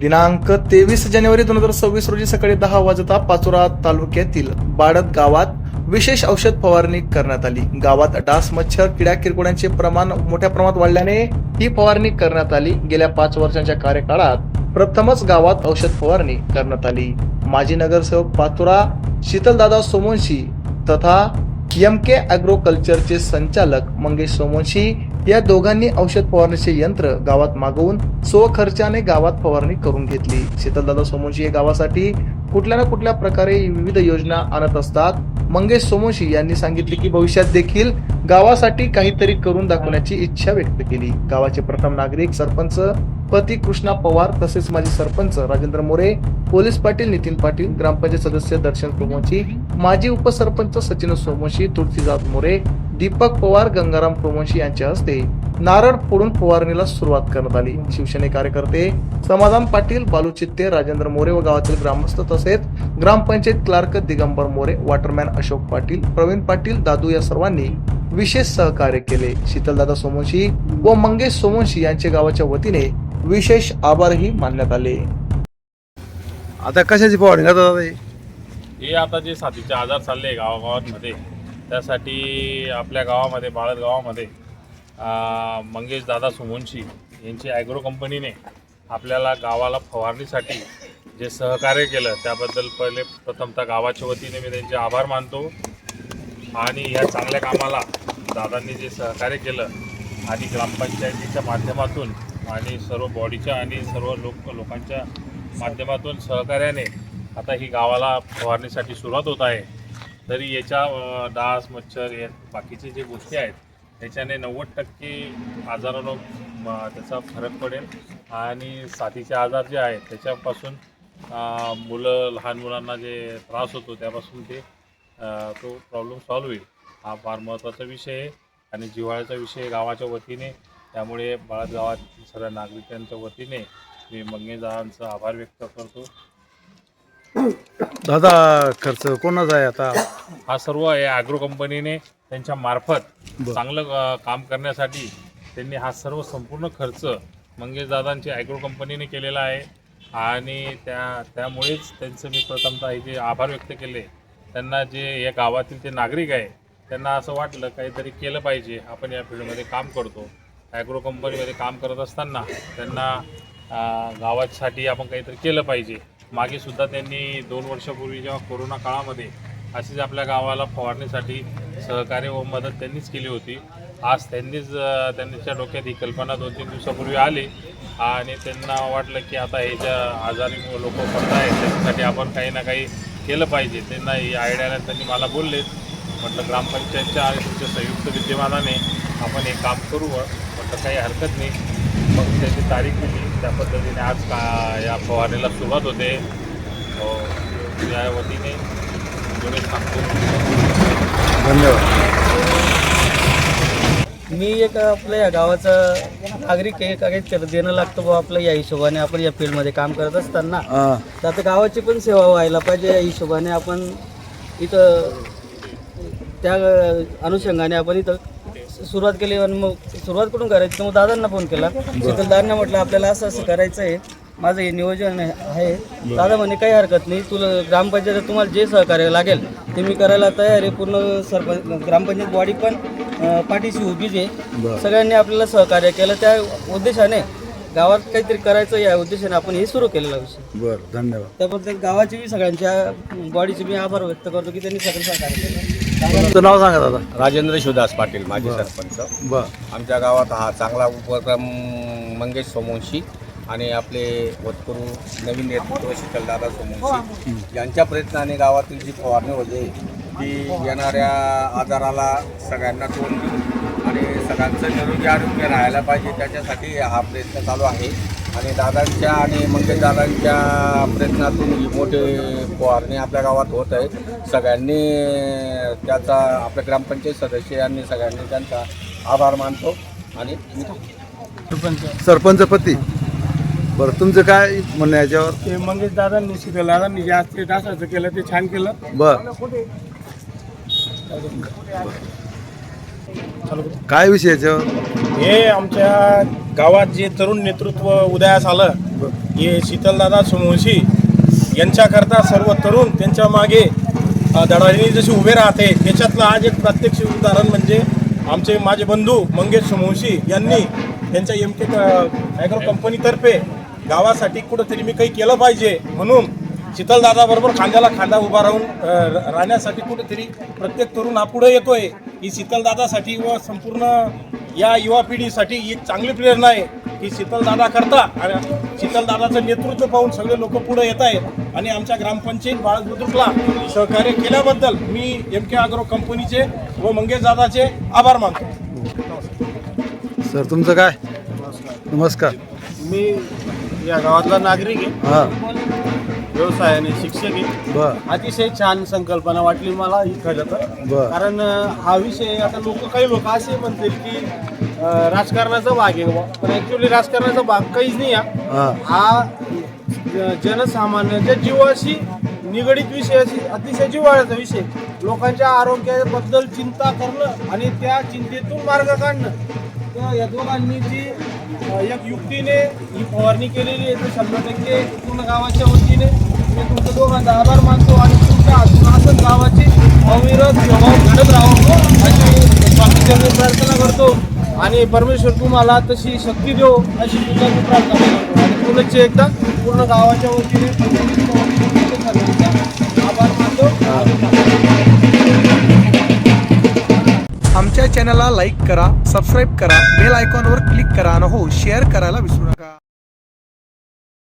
दिनांक तेवीस जानेवारी दोन हजार सव्वीस रोजी सकाळी दहा वाजता पाचोरा तालुक्यातील बाडत गावात विशेष औषध फवारणी करण्यात आली. गावात डास मच्छर किड्या किरकोड्यांचे प्रमाण मोठ्या प्रमाणात वाढल्याने ही फवारणी करण्यात आली. गेल्या पाच वर्षांच्या कार्यकाळात प्रथमच गावात औषध फवारणी करण्यात आली. माजी नगरसेवक पाचोरा शीतलदादा सोमवंशी तथा एम के ॲग्रोकल्चरचे संचालक मंगेश सोमवंशी या दोघांनी औषध फवारणीचे यंत्र गावात मागवून स्वखर्चाने गावात फवारणी करून घेतली. शीतलदादा सोमवंशी हे गावासाठी कुठल्या ना कुठल्या प्रकारे विविध योजना आणत असतात. मंगेश सोमोशी यांनी सांगितले की भविष्यात देखील गावासाठी काहीतरी करून दाखवण्याची इच्छा व्यक्त केली. गावाचे प्रथम नागरिक सरपंच पती कृष्णा पवार तसेच माजी सरपंच राजेंद्र मोरे पोलीस पाटील नितीन पाटील ग्रामपंचायत सदस्य दर्शन सोमोशी माजी उपसरपंच सचिन सोमोशी तुळशीदास मोरे दीपक पवार गंगाराम सोमवंशी यांच्या हस्ते नारळ फोडून फवारणीला सुरुवात करण्यात आली. शिवसेने कार्यकर्ते समाधान पाटील बालू चित्ते राजेंद्र मोरे व गावातील ग्रामस्थ तसेच ग्रामपंचायत क्लार्क दिगंबर मोरे वॉटरमॅन अशोक पाटील प्रवीण पाटील दादू या सर्वांनी विशेष सहकार्य केले. शीतलदादा सोमवंशी व मंगेश सोमवंशी यांच्या गावाच्या वतीने विशेष आभारही मानण्यात आले. आता कशाची फवारणी करतात हे? आता जे साथीचे आजार चालले गावागावांमध्ये त्यासाठी आपल्या गावामध्ये बाळद गावामध्ये मंगेश दादा सुमोनशी यांची ॲग्रो कंपनीने आपल्याला गावाला फवारणीसाठी जे सहकार्य केलं त्याबद्दल पहिले प्रथमतः गावाच्या वतीने मी त्यांचे आभार मानतो. आणि ह्या चांगल्या कामाला दादांनी जे सहकार्य केलं आणि ग्रामपंचायतीच्या माध्यमातून आणि सर्व बॉडीच्या आणि सर्व लोक लोकांच्या माध्यमातून सहकार्याने आता ही गावाला फवारणीसाठी सुरुवात होत आहे. तरी याच्या डास मच्छर या बाकीचे जे गोष्टी आहेत त्याच्याने नव्वद टक्के आजारानं म, त्याचा फरक पडेल. आणि साथीचे आजार जे आहेत त्याच्यापासून मुलं लहान मुलांना जे त्रास होतो त्यापासून ते तो प्रॉब्लेम सॉल्व्ह होईल. हा फार महत्त्वाचा विषय आहे. आणि जिव्हाळ्याचा विषय गावाच्या वतीने त्यामुळे बाळद गावात सर्व नागरिकांच्या वतीने मी मंगेशदारांचा आभार व्यक्त करतो. दादा खर्च कोणाचा आहे आता? हा सर्व या ॲग्रो कंपनीने त्यांच्या मार्फत. चांगलं अ, काम करण्यासाठी त्यांनी हा सर्व संपूर्ण खर्च मंगेशदादांची ॲग्रो कंपनीने केलेला आहे. आणि त्या त्यामुळेच त्यांचं मी प्रथमतः इथे आभार व्यक्त केले त्यांना जे या गावातील जे नागरिक आहे त्यांना असं वाटलं काहीतरी केलं पाहिजे. आपण या फील्डमध्ये काम करतो. ॲग्रो कंपनीमध्ये काम करत असताना त्यांना अ, गावासाठी आपण काहीतरी केलं पाहिजे. मागे सुद्धा त्यांनी दोन वर्षापूर्वी जेव्हा कोरोना काळामध्ये अशीच आपल्या गावाला फवारणीसाठी सहकार्य व मदत त्यांनीच केली होती आज त्यांनीच त्यांच्या डोक्यात ही कल्पना दोन तीन दिवसापूर्वी आली आणि त्यांना वाटलं की आता हे ज्या आजारी लोक पडत आहेत त्याच्यासाठी आपण काही ना काही केलं पाहिजे. त्यांना ही आयडियाला त्यांनी मला बोलले म्हटलं ग्रामपंचायतच्या आणि तुमच्या संयुक्त विद्यमानाने आपण हे काम करू म्हटलं काही हरकत नाही. मग त्याची तारीख दिली. त्या पद्धतीने आज का या फवारणीला सुरुवात होते. हो, या वतीने सांगतो धन्यवाद. मी एक आपल्या या गावाचा नागरिक आहे. काही कर देणं लागतं बुवा आपलं या हिशोबाने. आपण या फील्डमध्ये काम करत असताना हा. तर आता गावाची पण सेवा व्हायला पाहिजे या हिशोबाने. आपण इथं त्या अनुषंगाने आपण इथं सुरुवात केली आणि मग सुरुवात कुठून करायची? तर मग दादांना फोन केला. शीतलदारांना म्हटलं आपल्याला असं असं करायचं आहे. माझं हे नियोजन आहे दादा म्हणे काही हरकत नाही. तुला ग्रामपंचायत तुम्हाला जे सहकार्य लागेल ते मी करायला तयार आहे. पूर्ण सरपंच ग्रामपंचायत बॉडी पण पाठीशी उभीच आहे. सगळ्यांनी आपल्याला सहकार्य केलं. त्या उद्देशाने गावात काहीतरी करायचं या उद्देशाने आपण हे सुरू केलेला विषय बरं धन्यवाद. त्याबद्दल गावाची बी सगळ्यांच्या बॉडीचे मी आभार व्यक्त करतो की त्यांनी सगळं सहकार्य केलं. तुमचं नाव सांगा दादा. राजेंद्र शिवदास पाटील माजी सरपंच. बर. आमच्या गावात हा चांगला उपक्रम मंगेश सोमवंशी आणि आपले होतकरू नवीन नेतृत्व शीतलदादा सोमवंशी यांच्या प्रयत्नाने गावातील जी फवारणी होते ती येणाऱ्या आजाराला सगळ्यांना तोंड देऊन आणि सगळ्यांचं निरोगी आरोग्य राहायला पाहिजे त्याच्यासाठी हा प्रयत्न चालू आहे. आणि दादांच्या आणि मंगेश दादांच्या प्रयत्नातून ही मोठी फवारणी आपल्या गावात होत आहे. सगळ्यांनी त्याचा आपल्या ग्रामपंचायत सदस्य यांनी सगळ्यांनी त्यांचा आभार मानतो आणि सरपंच. पती बरं तुमचं काय म्हणणं याच्यावर? ते मंगेश दादांनी शीतल दादांनी जे आज ते डासाचं केलं ते छान केलं. बर. काय विषय याच्यावर? हे आमच्या गावात जे तरुण नेतृत्व उदयास आलं हे शीतलदादा सोमवंशी यांच्याकरता सर्व तरुण त्यांच्या मागे अ, धडाडीने जसे उभे राहते त्याच्यातलं आज एक प्रत्यक्ष उदाहरण म्हणजे आमचे माझे बंधू मंगेश सोमवंशी यांनी त्यांच्या एम के ॲग्रो कंपनीतर्फे गावासाठी कुठंतरी मी काही केलं पाहिजे म्हणून शीतलदादाबरोबर खांद्याला खांदा उभा राहून राहण्यासाठी कुठेतरी प्रत्येक तरुण हा पुढे येतोय. ही शीतलदादासाठी व संपूर्ण या युवा पिढीसाठी एक चांगली प्रेरणा आहे की शीतलदादा करता आणि शीतलदादाचं नेतृत्व पाहून सगळे लोक पुढे येत आहेत. आणि आमच्या ग्रामपंचायत बाळक बुद्रुकला सहकार्य केल्याबद्दल मी एम के अग्रो कंपनीचे व मंगेश दादाचे आभार मानतो. सर तुमचं काय? नमस्कार. मी या गावातला नागरिक आहे. हा. व्यवसायाने शिक्षक आहे. बर. अतिशय छान संकल्पना वाटली मला ही खरं तर. बर. कारण अं, हा विषय आता लोक काही लोक असे म्हणतील की अं, राजकारणाचा भाग आहे बुवा. पण ऍक्च्युली राजकारणाचा भाग काहीच नाही हा. हा. हा ज- जनसामान्याच्या जीवाशी निगडीत विषय अशी- अतिशय जिव्हाळ्याचा विषय. लोकांच्या आरोग्याबद्दल चिंता करणं आणि त्या चिंतेतून मार्ग काढणं. तर या दोघांनी जी अं, एक युक्तीने ही फवारणी केलेली आहे तर शंभर टक्के पूर्ण गावाच्या वतीने. मी तुमच्या दोघांचा आभार मानतो आणि तुमच्या अजून असंच गावाची अविरत स्वभाव घडत राहावं अशी स्वामीचरणी प्रार्थना करतो. आणि परमेश्वर तुम्हाला तशी शक्ती देऊ अशी सुद्धा मी प्रार्थना करतो. आणि पुनश्च एकदा पूर्ण गावाच्या वतीने आभार मानतो. आमच्या चॅनलला लाईक करा सबस्क्राईब करा बेल आयकॉनवर क्लिक करा आणि हो शेअर करायला विसरू नका.